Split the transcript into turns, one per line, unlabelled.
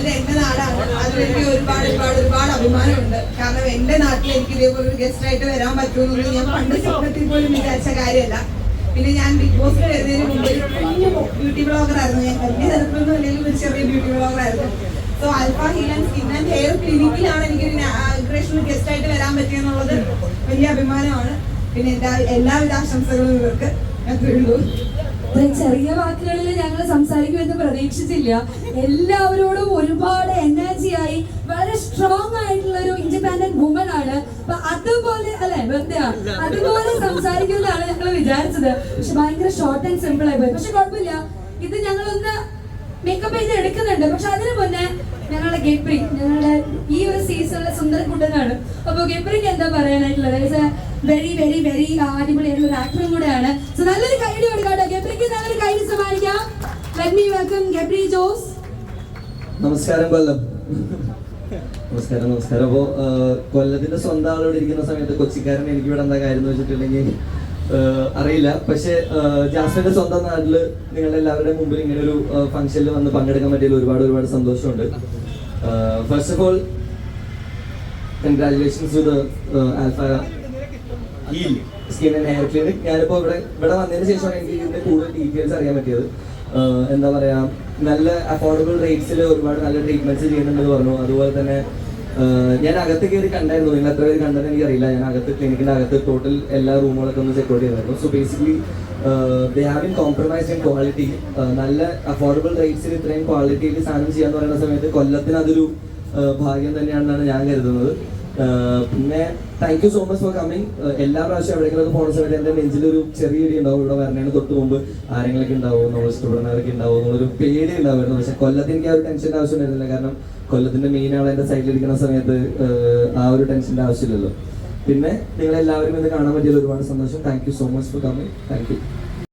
ഇത് എന്റെ നാടാണ്. അതിലെനിക്ക് ഒരുപാട് ഒരുപാട് ഒരുപാട് അഭിമാനമുണ്ട്. കാരണം എന്റെ നാട്ടിൽ എനിക്ക് ഇതേപോലെ ഒരു ഗസ്റ്റ് ആയിട്ട് വരാൻ പറ്റുമെന്ന് ഞാൻ പണ്ട് സ്വപ്നത്തിൽ പോലും വിചാരിച്ച കാര്യമല്ല. പിന്നെ ഞാൻ ബിഗ് ബോസ് വരുന്നതിന് മുമ്പ് ഒരു ബ്യൂട്ടി ബ്ലോഗർ ആയിരുന്നു ഞാൻ. വലിയ തരത്തിലൊന്നും അല്ലെങ്കിൽ ഒരു ചെറിയ ബ്യൂട്ടി ബ്ലോഗർ ആയിരുന്നു. So Alpha and skin and hair ക്ലിനിക്കിലാണ് എനിക്ക് ഗസ്റ്റ് ആയിട്ട് വരാൻ പറ്റിയെന്നുള്ളത് വലിയ അഭിമാനമാണ്. പിന്നെ എല്ലാ എല്ലാവിധ ആശംസകളും ഇവർക്ക്.
ഇത്രയും ചെറിയ വാക്കുകളിൽ ഞങ്ങൾ സംസാരിക്കുമെന്ന് പ്രതീക്ഷിച്ചില്ല. എല്ലാവരോടും ഒരുപാട് എനർജി ആയി വളരെ സ്ട്രോങ് ആയിട്ടുള്ള ഒരു ഇൻഡിപെൻഡന്റ് വുമൺ ആണ്. അപ്പൊ അതുപോലെ അല്ലെ വെറുതെ അതുപോലെ സംസാരിക്കുന്നതാണ് ഞങ്ങൾ വിചാരിച്ചത്. പക്ഷെ ഭയങ്കര ഷോർട്ട് ആൻഡ് സിമ്പിൾ ആയി പോയി. പക്ഷെ കുഴപ്പമില്ല. ഇത് ഞങ്ങളൊന്ന് മേക്കപ്പ് ചെയ്ത് എടുക്കുന്നുണ്ട്. പക്ഷെ അതിനു മുന്നേ ഞങ്ങളുടെ ഗെപ്രി ഞങ്ങളുടെ ഈ ഒരു സീസണിലെ സുന്ദര കുട്ടനാണ് അപ്പൊ ഗെപ്രിക്ക് എന്താ പറയാനായിട്ടുള്ളത്? വെരി വെരി വെരി അടിപൊളിയായിട്ടുള്ള ഒരു ആക്ടറും കൂടെയാണ്. സോ നല്ലൊരു ലെറ്റ് me വെൽക്കം ഗെപ്രി ജോസ്
നമസ്കാരം കൊല്ലം. നമസ്കാരം നമസ്കാരം. അപ്പോ കൊല്ലത്തിന്റെ സ്വന്തം ആളോട് ഇരിക്കുന്ന സമയത്ത് കൊച്ചിക്കാരൻ എനിക്ക് ഇവിടെ എന്താ കാര്യം എന്ന് വെച്ചിട്ടുണ്ടെങ്കിൽ അറിയില്ല. പക്ഷെ ജാസ്മിന്റെ സ്വന്തം നാട്ടിൽ നിങ്ങളുടെ എല്ലാവരുടെ മുമ്പിൽ ഇങ്ങനെ ഒരു ഫംഗ്ഷനിൽ വന്ന് പങ്കെടുക്കാൻ പറ്റിയതിൽ ഒരുപാട് ഒരുപാട് സന്തോഷമുണ്ട്. First of all congratulations to the Alpha skin and hair clinic ഞാനിപ്പോ ഇവിടെ ഇവിടെ വന്നതിന് ശേഷമാണ് എനിക്ക് ഇതിന്റെ കൂടുതൽ ഡീറ്റെയിൽസ് അറിയാൻ പറ്റിയത്. എന്താ പറയാ നല്ല അഫോർഡബിൾ റേറ്റ്സിൽ ഒരുപാട് നല്ല ട്രീറ്റ്മെന്റ്സ് ചെയ്യുന്നുണ്ടെന്ന് പറഞ്ഞു. അതുപോലെ തന്നെ ഞാൻ അകത്ത് കയറി കണ്ടായിരുന്നു. നിങ്ങൾ എത്ര പേര് കണ്ടെന്ന് എനിക്കറിയില്ല. ഞാൻ അകത്ത് ക്ലിനിക്കിന്റെ അകത്ത് ടോട്ടൽ എല്ലാ റൂമുകളൊക്കെ ഒന്ന് ചെക്ക് ചെയ്തായിരുന്നു. So basically they have in compromise in quality നല്ല അഫോർഡബിൾ റേറ്റ്സിൽ ഇത്രയും ക്വാളിറ്റിയിൽ സാധനം ചെയ്യാന്ന് പറയുന്ന സമയത്ത് കൊല്ലത്തിന് അതൊരു ഭാഗ്യം തന്നെയാണെന്നാണ് ഞാൻ കരുതുന്നത്. പിന്നെ thank you so much for coming എല്ലാ പ്രാവശ്യം എവിടെയെങ്കിലും പോകുന്ന സമയത്ത് എന്റെ നെഞ്ചിലൊരു ചെറിയ ഇടി ഉണ്ടാവും. ഇവിടെ വരണേന് തൊട്ട് മുമ്പ് ആരെങ്കിലൊക്കെ ഉണ്ടാവും നമ്മൾ ഇഷ്ടപ്പെടുന്നവരൊക്കെ ഉണ്ടാവും എന്നുള്ളൊരു പേടി ഉണ്ടാവുമായിരുന്നു പക്ഷെ കൊല്ലത്ത് എനിക്ക് ആ ഒരു ടെൻഷന്റെ ആവശ്യം വരുന്നില്ല കാരണം കൊല്ലത്തിന്റെ മെയിൻ ആൾ എന്റെ സൈഡിൽ ഇരിക്കുന്ന സമയത്ത് ആ ഒരു ടെൻഷന്റെ ആവശ്യമില്ലല്ലോ. പിന്നെ നിങ്ങളെല്ലാവരും ഇത് കാണാൻ പറ്റിയതിൽ ഒരുപാട് സന്തോഷം. Thank you so much for coming thank you